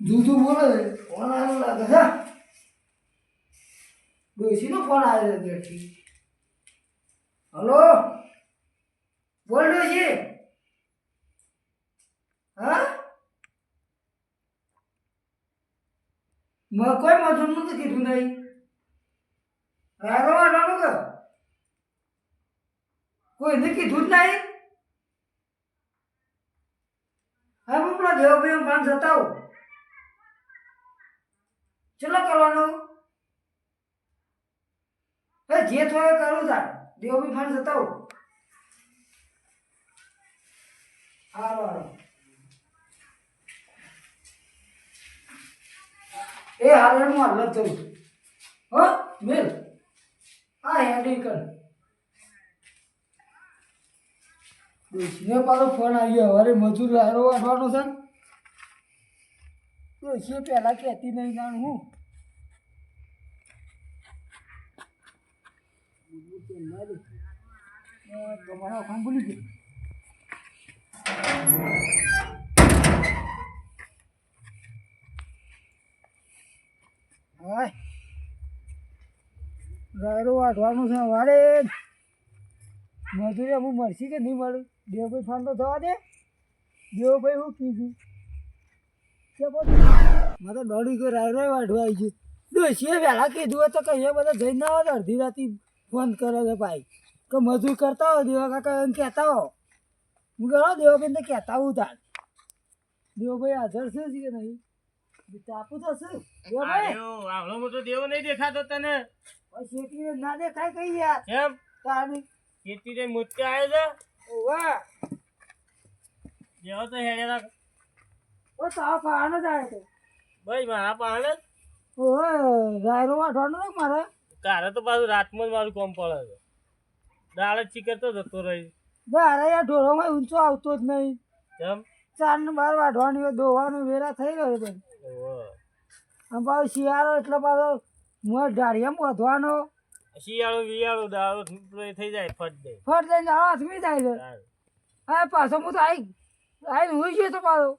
જૂઠું બોલે ફોન આવ્યો લાગે છે? ડોશીનો ફોન આવ્યો ઘેરથી હલો? બોલ ડોશી. હા? મેં, કોઈ મજૂર નથી કીધું નહીં રાયરો વાળવાનું કે. કોઈને કીધું જ નહીં હા હું પેલા દેવભાઈ પાન જતા આવું. ચલો કરવાનું? હવે જે થોડે કરું તાર. દેવો બી ફાન જતા હારો હારો એ હાલ હું હાલ જઉં હો, મેલ. હા હેડી કર. ડોશીને પાછો ફોન આવ્યો હવે મજૂર હારો વાઢવાનો છે? ડોશીએ પહેલાં કહેતી નહીં જાણ હું. તમારા ફોન ભૂલી ગયો હા રાયરો વાઢવાનું છે વારે મજૂરી અમુક મળશે કે નહીં મળે? દેવભાઈ ફોન તો થવા દે. દેવભાઈ હું કીધું. મારે તો દોડી ગયો રાયરો વાઢવા આવી ગયું ડોસીએ વહેલા કીધું તો કહીએ બધા જઈને ના આવે તો અડધી રાતે ફોન કરે છે ભાઈ. કે મજૂર કરતા હો દેવા કાકા એમ કહેતા હો હું કહો દેવાભાઈ ને કહેતા હું તાર. દેવભાઈ હાજર છે કે નહીં? તાપુ તો છે. દેવભાઈ. આવડો મોટો દેવો નહીં દેખાતો તને. શેટી ના દેખાય કઈ યાર. કેમ? તારી શેટી રે મોટે આવ્યો છે? ઓવા. જેવો તો હેડેલા ઓ તાવ પાવાનો જ આવ્યો તો ભાઈ મારા પાણે ઓય વાઢવાનો ને મારે? કારે તો પાછું રાતમાં જ મારું કોમ પડે છે. દાળ જ ચીકરતો જતો રહી. મારે યાર ઢોરોમાં ઊંચો આવતો જ નહીં. કેમ? ને બાર વાઢવાની હોય દોવાનું વેરા થઈ ગયો છે. આમ પાછો શિયાળો એટલે પાછો મોં ઢાળિયામાં વધવાનો. શિયાળો વિયાળો દાળો થઈ જાય ફટ દે. ફટ આવા હાથમી જાય. છે હા પાછો હું તો આવી આવીને હોઈ ગયો તો પાછો.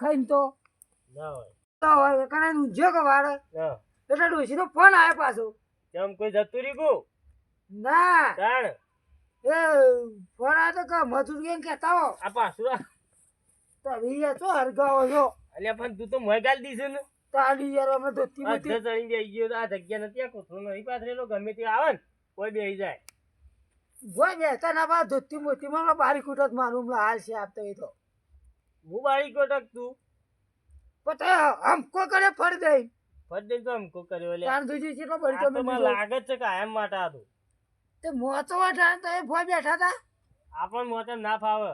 ખાઈને તો? ના તો કણાને ઊંઝ્યો કે વાળે? ના. એટલે ડોશીનો ફોન આવ્યો પાછો. કેમ કોઈ જતું રહ્યું ના. તાણ. એ ફોન આવ્યો તો કે મજૂર કેમ કેતા હો. આ પાછું આ- તો વીએ છો હરગાવો છો. અલ્યા પણ તું તો મોય ગાલ દીધું ને. તાડી યાર અમે ધોતી આ બોતી ચડી બેસી ગયો તો આ જગ્યા નથી આ કૂતરો નહીં પાથરેલો ગમે તે આવે ને કોઈ બેહી જાય. જોઈ બેસતા ના બા ધોતી મોતી માં બારી કૂટત મારું હાલ છે આપતો એ તો. હું બાળી કોટક તું પણ તે હમકો કરે ફળ દે ફળ દે તો અમકો કર્યો લે તાર તો આ બળી તો તો મને લાગે છે કાયમ માટે આ તો. તે મોતો વાટા તો એ ફો બેઠા હતા આપણ મોતે ના ફાવે.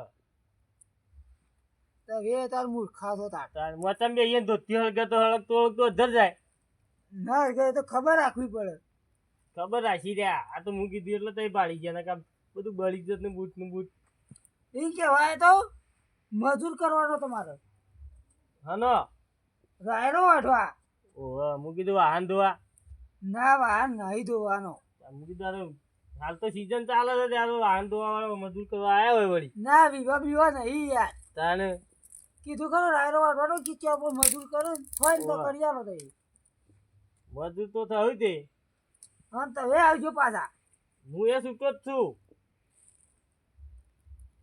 તો વે તાર મૂર્ખા તો તાર. તાર મોતમ બે અહીંયા ધોતી હળગતો હળગતો હળગતો ધર જાય. ના ગયે તો ખબર રાખવી પડે. ખબર રાખી રહ્યા આ તો મૂકી કીધું એટલે તઈ બાળી ગયા. ને કામ બધું બળી જત ને બૂટ ને બૂટ. એ કહેવાય તો મજૂર કરવાનો તમારે? હનો. રાયડો વાઢવા? ઓહો હું કીધું વાહન ધોવા. ના વાહન નહીં ધોવાનો. હું કીધું હાલ. તો સીઝન ચાલે છે ત્યારે વાહન ધોવા મજૂર કરવા આવ્યા હોય વળી. ના વિવા બીવા નહીં યાર. તાને? કીધું ખરો રાયડો વાઢવાનો ક્યાં પર મજૂર કરો ફોન તો. કરી આવો તો મજૂર તો થયું તે. હા તમે આવજો પાછા. હું એ સૂકો જ છું?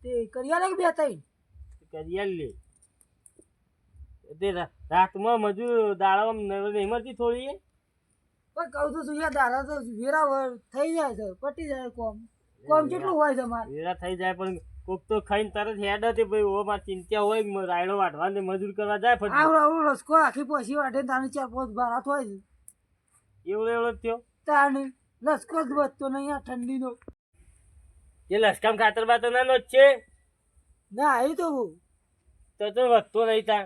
તે કરી આલે કે બે ત્રણ કરી લે. તે રાતમાં મજૂર દાડામાં નહીં મળતી થોડી પણ કહું તો સુયા યાર તો વેરા થઈ જાય છે પટી જાય કોમ. કોમ કેટલું હોય છે મારે? વેરા થઈ જાય પણ કોક તો ખાઈને તરત હેડ હતી ભાઈ ઓ માર ચિંતા હોય કે રાયડો વાટવા ને મજૂર કરવા જાય ફટ આવડો આવડો રસકો આખી પોસી વાટે તાને ચાર પાંચ બારાત હોય છે. એવડો એવડો થયો. તાને લસકો જ વધતો નહીં આ ઠંડીનો. એ લસકામ ખાતર બાતર નાનો જ છે. ના આવી તો તો તો વધતો નહીં તાર.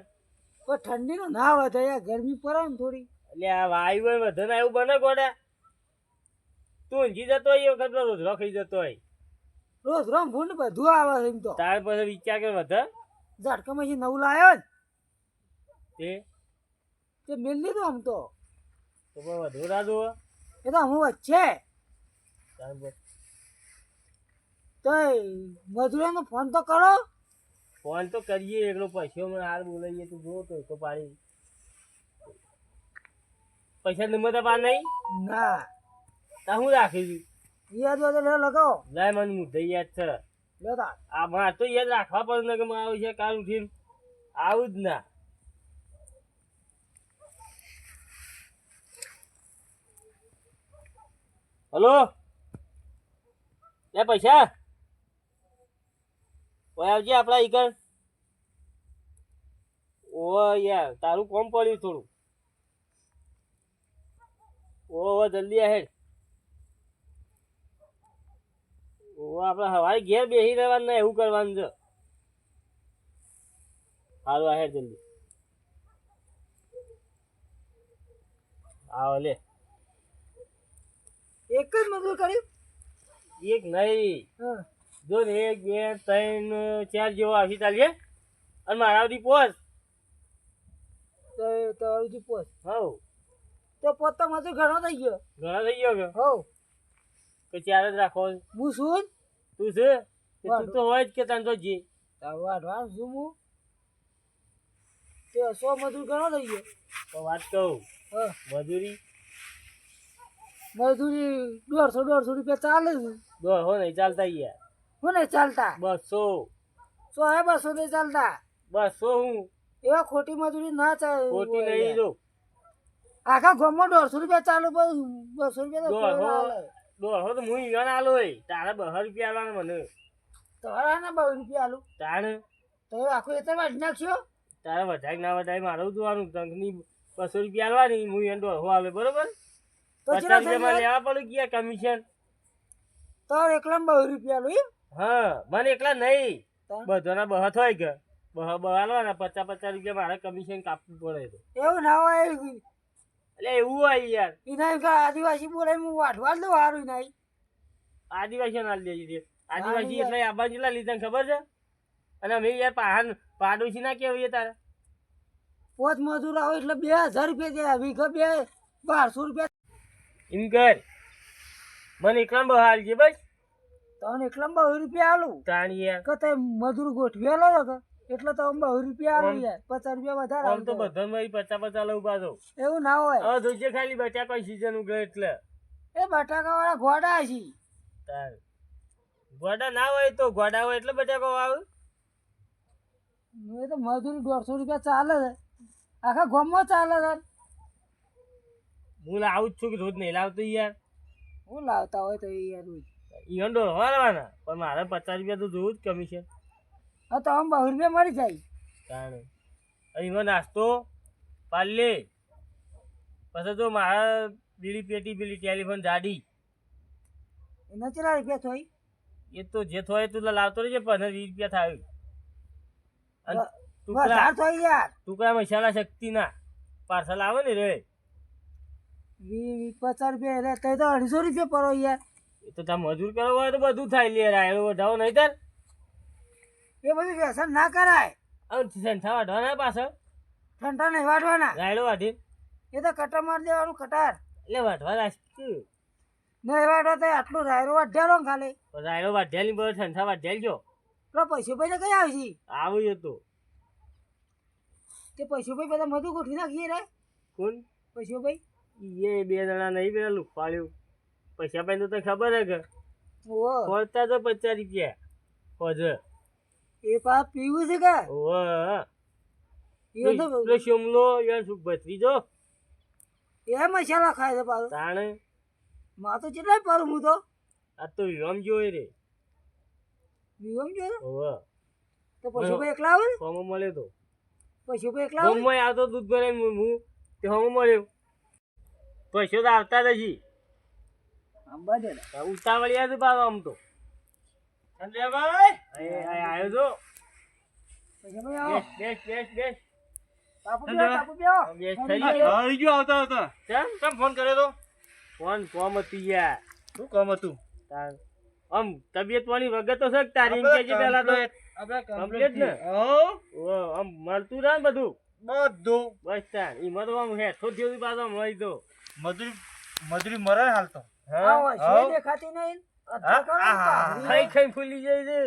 પણ ઠંડીનો ના વધે યાર ગરમી પડે ને થોડી. એટલે આ વાયુ હોય વધે ને એવું બને ગોડા. તું ઊંઘી જતો હોય એ વખત રોજરો ખાઈ જતો હોય. રોજ રમ ફૂંડ બધું આવે છે એમ તો. તાર પાસે વિચાર કે વધે. ઝાટકામાં જે નવું લાવ્યો ને તે? તે મેલ લીધું આમ તો. તો પણ વધુ દો એ તો હું વચ્ચે. તો મજૂરોનો ફોન તો કરો. ફોન તો કરીએ એકલો પૈસો મને હાલ બોલાવીએ તું જો તો તો પાડી. પૈસા નંબર તો પાર નહીં? ના. તા હું રાખી યાદ હોય તો લે લગાવો લાય મને મુદ્દે યાદ છે. લેતા આ માર તો યાદ રાખવા પડે ને કે મારે આવું છે કાલ ઉઠીને. આવું જ ના. હલો? લે પૈસા? ઓય આવજે આપણા ઈકર ઓ યાર તારું કોમ પડ્યું થોડું. ઓ જલ્દી આહેડ. ઓ આપણે હવારે ઘેર બેસી રહેવાનું ને એવું કરવાનું છે. સારું આહેડ જલ્દી. આવો લે. એક જ મજૂર કર્યું? એક નહીં. હા. જો એક બે ત્રણ ચાર જેવો આવી ચાલીએ અને મારા સુધી પહોંચ તો તો હજી પોસ. હવ. તો પોતા મજૂર ઘણો થઈ ગયો. ઘણો થઈ ગયો કે? હવ. તો ચાર જ રાખો. હું શું તું છે? તું તો હોય જ કે તને તો જી. વાઢવા શું હું. તે સો મજૂર ઘણો થઈ ગયો. તો વાત કહું. મજૂરી? મજૂરી દોઢસો દોઢસો રૂપિયા ચાલે છે. દોઢસો હો નહીં ચાલતા યાર. હું નહીં ચાલતા? બસો. સો હે બસો નહીં ચાલતા? બસો હું. એવા ખોટી મજૂરી ના ચાલે ખોટી નહીં જો. આખા ગામમાં દોઢસો રૂપિયા ચાલુ બસો રૂપિયા તો કોઈ ના દોઢો હાલે. દોઢો તો હું ઈવન આલો તારા બસો રૂપિયા આલવાના મને. તારા ના બસો રૂપિયા આલું? તારે તો આખું એ તો વાઢી નાખ્યો તારે વધારે ના વધારે મારું જોવાનું તંકની બસો રૂપિયા આલવાની હું એને દોઢો આલે બરોબર? તો પચાસ ગયા લેવા પડે ગયા કમિશન તો એકલા બસો રૂપિયા આલું એમ? હા મને એકલા નહીં. તો? બધાના બહત હોય કે. બહ બહાલવાના પચાસ પચાસ રૂપિયા મારે કમિશન કાપવું પડે તો. એવું ના હોય એટલે એવું હોય યાર. એમ કે આદિવાસી બોલે હું વાઢવા જ દઉં હારું નહીં. આદિવાસી ના તે આદિવાસી એટલે આબા જેટલા લીધા ખબર છે? અને અમે યાર પાહન પાડોશી ના કેવીએ તારે. પોત મજૂર આવે એટલે બે હજાર રૂપિયા દે વીઘે બે બારસો રૂપિયા. એમ કર. મને એકલા બહાર છે બસ. તને એટલા બસો રૂપિયા આલું? તાણી યાર કે તે મજૂર ગોઠવી આલો કે? એટલે તો બસો રૂપિયા આલું યાર. પચાસ રૂપિયા વધારે આમ તો બધા મારી પચાસ પચાસ લઉં પાછો. એવું ના હોય. હા જોજે ખાલી બટાકા સીઝન ઉગે એટલે. એ બટાકા વાળા ગોડા છે. તાર. ગોડા ના હોય તો ગોડા હોય એટલે બટાકો આવે? એ તો મજૂરી દોઢસો રૂપિયા ચાલે છે. આખા ગામમાં ચાલે છે. હું લાવું જ છું કે રોજ નહીં. લાવતો યાર. હું લાવતા હોય તો યાર રોજ. ઈવન ડોલવા લેવાના પણ મારે પચાસ રૂપિયા તો જોવું જ કમિશન હા તો આમ બહુ રૂપિયા મળી જાય. તાણે. એમાં નાસ્તો પાલે પછી તો મારા બીડી પેટી પેલી ટેલિફોન જાડી. એના કેટલા રૂપિયા થોય? એ તો જે થોય તું લાવતો રહેજે પંદર વીસ રૂપિયા થાય. અને ટુકડા થાય યાર. ટુકડા મસાલા શક્તિના. પાર્સલ આવે ને રે. વી- વી- પચાસ રૂપિયા એટલે તો અઢીસો રૂપિયા પડો યાર. એ તો તાર મજૂર કરવા હોય તો બધું થાય લે રાયડો વધાવો નહીં તાર એ બધું વ્યસન ના કરાય. આમ સંઠા વાઢવાના પાછળ. ઠંડા નહીં વાઢવાના. રાયડો વાઢી એ તો કટાર મારી દેવાનું કટાર. એટલે વાઢવા રાખશું નહીં વાઢવા તો આટલું રાયરો વાઢ્યાલો ને ખાલી. રાયડો વાઢ્યાની બરોબર સંઠા વાઢ્યાલ જો તો પૈસો ભાઈ કઈ આવું હતું. તે પૈસો ભાઈ બધા મધુ ગોઠવી નાખીએ રે. કોણ? પૈસો ભાઈ એ બે જણા નહીં પેલા લુખવાડ્યું પૈસા પાઈ તો ખબર હે કે? ખોલતા તો પચાસ રૂપિયા. હોજ એ પા પીવું છે કે? ઓ પેલો શિમલો યાર શું ભત્રીજો એ મસાલા ખાય છે પાછું. તાણે. માં તો કેટલાય પાડું હું તો. આ તો વિવામ જોઈ રે. વિવામ જોઈ ઓવે તો પૈસો ભાઈ એકલા આવે ને? મળે તો. પૈસો ભાઈ એકલા આવે હોમમાં આવતો દૂધ ભરાય હું તે હોમો મળ્યો. પૈસો તો આવતા જ હજી આમ ઉતાવળિયા છે પાછો આમ તો. સંજયભાઈ આવ્યો છો? બેસ બેસ બેસ તબિયત વાળી વગર તો સક તારી પેલા તો? આપણે ને? આમ મળતું રહે બધું? બધું. બસ તાર તો આમ હેઠો થયો પાછો મળી દો મજૂરી મજૂરી મરે હાલ તો. હા છે દેખાતી નહીં. ખાઈ ખાઈ ફૂલી જાય છે.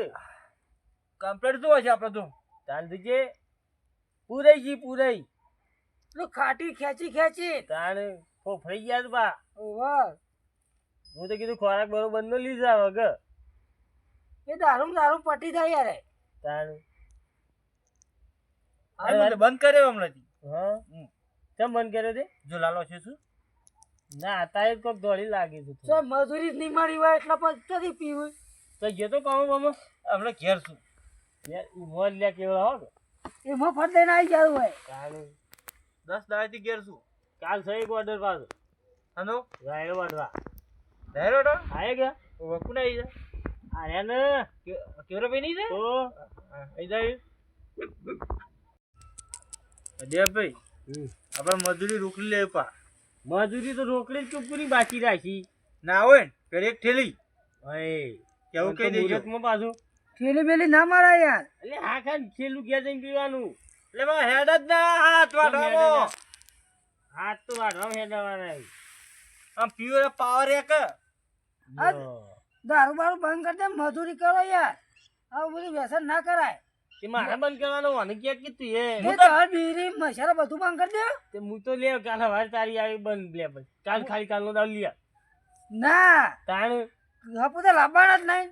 કમ્પ્લેટ શું હશે આપણે તો તાન તુજે પૂરાઈ જી પૂરાઈ ખાટી ખેંચી ખેંચી. તાણ ફોફરાઈ ગયા બા. વાહ હું તો કીધું ખોરાક બરોબર નો લીધા વગર એ દારૂ દારૂ પટી થાય યાર. તાણ. આ બંધ કર્યો હમણાંથી. હા. કેમ બંધ કર્યો તે? જો લાલો છે શું? ના અત્યારે કોક દોડી લાગી છે તો મજૂરી જ નહીં મળી હોય એટલે પછી ક્યાંથી પીવું? તો જતો કામ બામ હમણાં ઘેર છું. મોજ લે કેવડા હો. એ મફત લઈને આવી જવું હોય. તાણ દસ દાડાથી ઘેર છું. કાલ છે એક ઓર્ડર પાછો. હનો રાયડો વડવા ડાયરો તો? આયે ગયા વકુને આવી જા અરે ને. કેવરો ભાઈ નહીં તો? આવી જાય. દેવભાઈ ભાઈ આપણે મજૂરી રોકી લે પા મજૂરી તો રોકડી જ ચૂપરી બાકી રાખી. ના હોય ને એક ઠેલી. હે કેવું કઈ દેજો. મુહૂર્તમાં પાછું. ઠેલી બેલી ના મારા યાર. એટલે હા ખાન છેલ્લું ગયા જઈને પીવાનું. એટલે બા હેડ જ ના હાથ વાટવાનો હાથ તો વાઢવા હેડવાના આમ પીવો પાવર એક. દારૂ બારૂ બંધ કરી દે મજૂરી કરો યાર. આવું બધું વ્યસન ના કરાય. તે મારે બંધ કરવાનું મને ક્યાં કીધું એ? હું તો હાલ બીડી મસાલા બધું બંધ કરી દે. તે હું તો લે કાલ હવારે તારી આવી બંધ લે પછી. કાલ ખાલી કાલનો દાવ લે ના. તાણ? હપુ તો લાવવાના જ નહીં.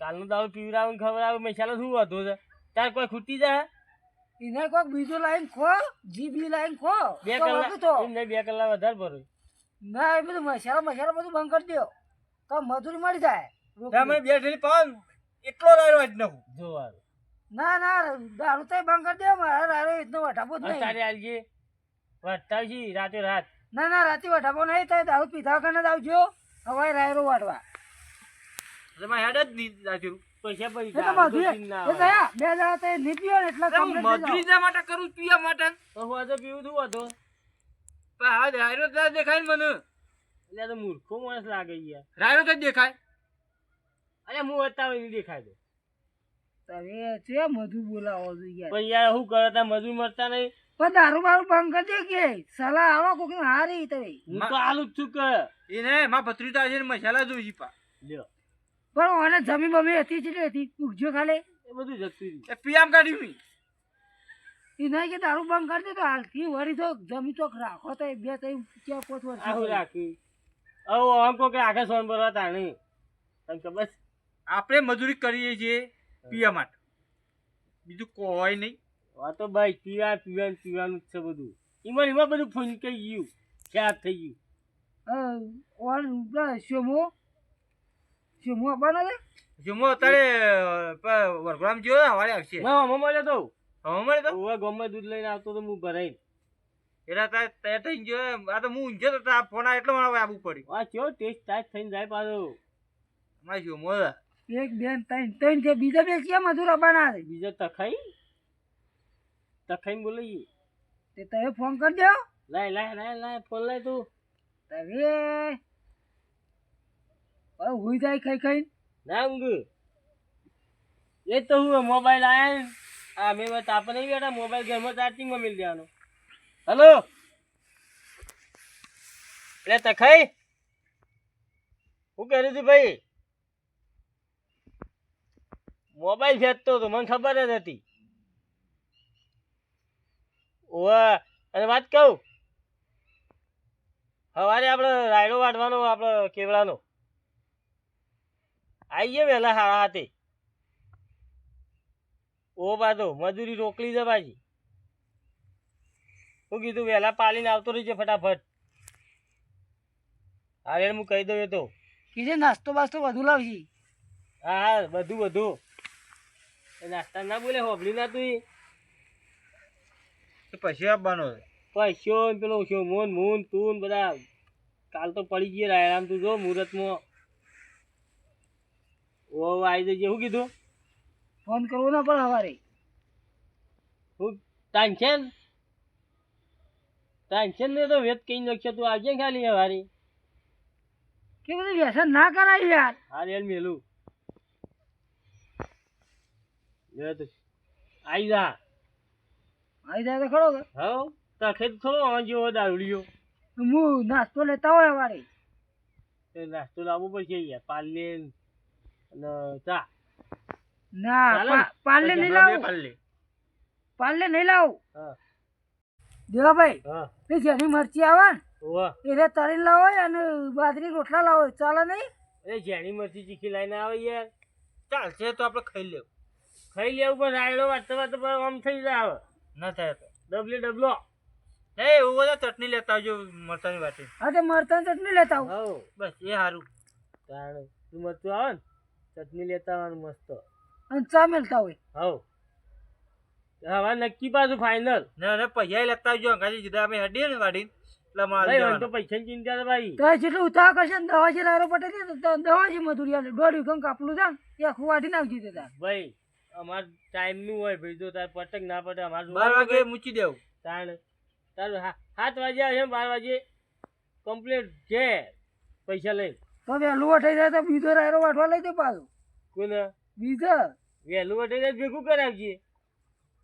કાલનો દાવ પીવડાવું ખબર આવે મસાલો શું હતો છે? તાર કોઈ ખૂટી જાય? એને કોઈક બીજું લાઈન ખો જીબી લાઈન ખો. બે કલાક એમને બે કલાક વધારે ભરો ના એ બધું મસાલા મસાલા બધું બંધ કરી દો. તો મજૂરી મળી જાય. તમે બે ઠેલી પાવ એટલો રહ્યો જ નાખું જોવાનું ના ના દારૂ તો બંધ કરી દો મારા રારે એટલો વટાવો જ હવે નહીં. તારે આલજે. વટાવશી રાતે રાત. ના ના રાતે વટાવો નહીં થાય દારૂ પીધા વગર જ આવજો હવાય રાયરો વાટવા તમે હેડ જ નહીં રાખ્યું. પૈસા તો પૈસા બે દાડા તો નહીં પીયો એટલે મજૂરી માટે કરું? પીવા માટે? હું આજે પીવું છું હતો પણ આ રાયરો તો દેખાય ને મને. એટલે તો મૂર્ખો માણસ લાગે યાર. રાયરો જ દેખાય. અરે હું અત્યારે નહીં દેખાય તો. તમે છે મધુ બોલાવો છો યાર. પણ યાર શું કરે તા મધુ મરતા નહીં? પણ દારૂ મારું બંધ કરી દે કે. સલાહ આવો કોક હારી તમે. હું તો આલુ જ છું કે. એને માં ભત્રીજા છે ને મસાલા જોઈ પા. લ્યો. પણ ઓને જમી બમી હતી છે હતી? ઉગજો ખાલી. એ બધું જતું રહ્યું એ કાઢ્યું નહીં એ નહીં કે દારૂ બંધ કરી દે તો હાલથી વળી તો જમી તો રાખો તો બે ત્રણ ચાર પાંચ વર્ષ આવું રાખી. આવો આમ કહો કે આગળ સોન ભરવા તાણી. તને ખબર આપણે મજૂરી કરીએ છીએ. પીવા માટે. બીજું કોઈ નહીં. આ તો ભાઈ પીવા પીવાનું પીવાનું જ છે બધું. એમાં એમાં બધું ફૂંકાઈ ગયું. ચાપ થઈ ગયું. શોમો? શોમો આપવાનો છે? હું અત્યારે વરઘોડામ જોયો હવારે આવશે. ના હમણાં મળ્યો તો. હવે મળે તો? ગમે દૂધ લઈને આવતો તો હું ભરાઈ એના તાર તૈયાર થઈને જોયો આ તો હું ઊંઝો તો આ ફોન આ એટલો મને આવવું પડ્યું. આ કેવો ટેસ્ટ ટાઈટ થઈને જાય પાછો. અમારે શું મોડા એક બેન ત્રણ. ત્રણ છે બીજા બે ક્યાં મજૂર આપવાના છે બીજો તખાઈ? તખાઈ બોલાઈએ તે તમે ફોન કરી દો લાય લાય લાય લાય ફોન લાય તું. તવે હવે હુઈ જાય ખાઈ ખાઈ ના ઊંઘ. એ તો હું મોબાઈલ આયા આ મેં વાત નહીં બેઠા મોબાઈલ ઘરમાં ચાર્જિંગમાં મિલ દેવાનો. હલો? એટલે તખાઈ? શું કર્યું હતું ભાઈ? મોબાઈલ ફેંકતો હતો મને ખબર જ હતી. ઓવા અને વાત કહું? સવારે આપણે રાયડો વાટવાનો આપણે કેવડાનો? આઈએ વહેલા હારા હાથે. ઓ પાછો મજૂરી રોકલી છે પાછી હું કીધું વહેલા પાલીને આવતો રહીજે ફટાફટ. હારે હું કહી દઉં તો. કીધે નાસ્તો બાસ્તો વધુ લાવજી. હા હા બધું બધું. નાસ્તા ના બોલે હોબળી ના તું પછી આપવાનો પૈસો ને પેલો મોન મૂન તું બધા. કાલ તો પડી ગયે રાયરામ તું જો મુહૂર્તમાં. ઓ આવી જજે શું કીધું? ફોન કરવો ના પણ સવારે હું ટેન્શન? ટેન્શન ને તો વેત કઈ નાખ્યો તું? આવજે ખાલી હવારી. કે બધું વ્યસન ના કરાય યાર. હા રેલ મેલું. તો આઈ જા. તો ખરો કે. હવ? તખે તો થોડો આ જેવો દારૂડિયો હું નાસ્તો લેતા હોય સવારે એ નાસ્તો લાવવો પડશે યાર પાર્લે અને ચા. ના ચાલે ને? પા- પાર્લે નહીં લાવું. પાલ્લે. પાર્લે નહીં લાવું. હા. દેવાભાઈ હા. જેની મરચી આવે ને એને તળી લાવો અને બાજરી રોટલા લાવો. ચાલે નહીં? એ જેની મરચી ચીખી લઈને આવે યાર. ચાલશે તો આપણે ખાઈ લેવું. ખાઈ લેવું પણ રાયડો વાટતો વાટતો પર આમ થઈ જાય હવે. ના થાય તો. ડબલે ડબલો. એ એવું બધા ચટણી લેતા આવજો મરચાની વાટી. હા તે મરચાં ચટણી લેતા આવ. હવ બસ એ સારું કારણ તું મરચું આવે ને ચટણી લેતા આવવાનું મસ્ત. અને ચા મેલતા હોય. હવ હવે નક્કી પાછું ફાઇનલ ને ના પૈસા લેતા આવજો. અંગાજી જીધા અમે હડીએ ને તો પૈસાની ચિંતા છે ભાઈ. તો જેટલું ઉતાવળ કરશે ને દવાજી રાયરો પટે છે ને તો દવાજી મજૂરી આલે દોઢ કાપલું છે એ આખું વાટી નાખજી તે ભાઈ અમાર ટાઈમનું હોય ભાઈ જો તાર પટક ના પટે અમાર બાર વાગે મૂકી દેવું. તાણ તાર હા- સાત વાગે આવે બાર વાગે કમ્પ્લીટ છે પૈસા લઈ તો વહેલું વટાઈ જાય તો બીજો રાયરો વાટવા લઈ દે પાછું. કોને? બીજો? વહેલું વટે જાય ભેગું કરાવજે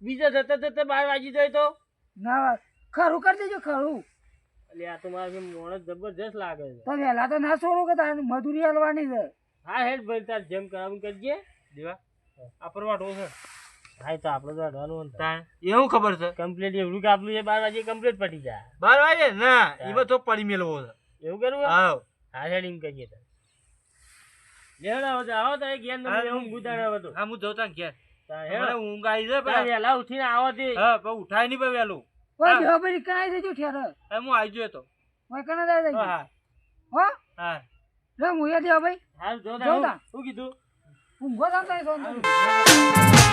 બીજા જતા જતા બાર વાગી જાય તો? ના ખરું કરી દેજો ખરું. એટલે આ તો મારે મોણસ જબરજસ્ત લાગે છે. તો વહેલા તો ના છોડો કે તાર મજૂરી હલવાની છે. હા હેડ ભાઈ તાર જેમ કરાવું કરજે. દેવા. આ પરવાટો છે. હા તો આપણે તો. અઢવાનું એવું ખબર છે? કમ્પ્લીટ એવડું કે આપણું એ બાર વાગે કમ્પ્લીટ પટી જાય. બાર વાગે? ના એમાં તો પડી મેળવો છે. એવું કરવું હે? હા હેડ કરીએ તાર લેવડ તો આવો તારે ઘેર નંબર તો. હા હું ઊંઘ આવી છે પણ વહેલા ઉઠીને આવો તે. હા પણ ઉઠાય નહીં પણ વહેલું. કોઈ હા. દેવાભાઈ કણાઈ દેજો ઠેર હા હું આવી ગયો તો. કોઈ કણા દઈ દેજો હા. હો? હા. હું દેવાભાઈ હાલ. શું કીધું? ઊંઘો તાર તો એ સોંદરી. હાલ.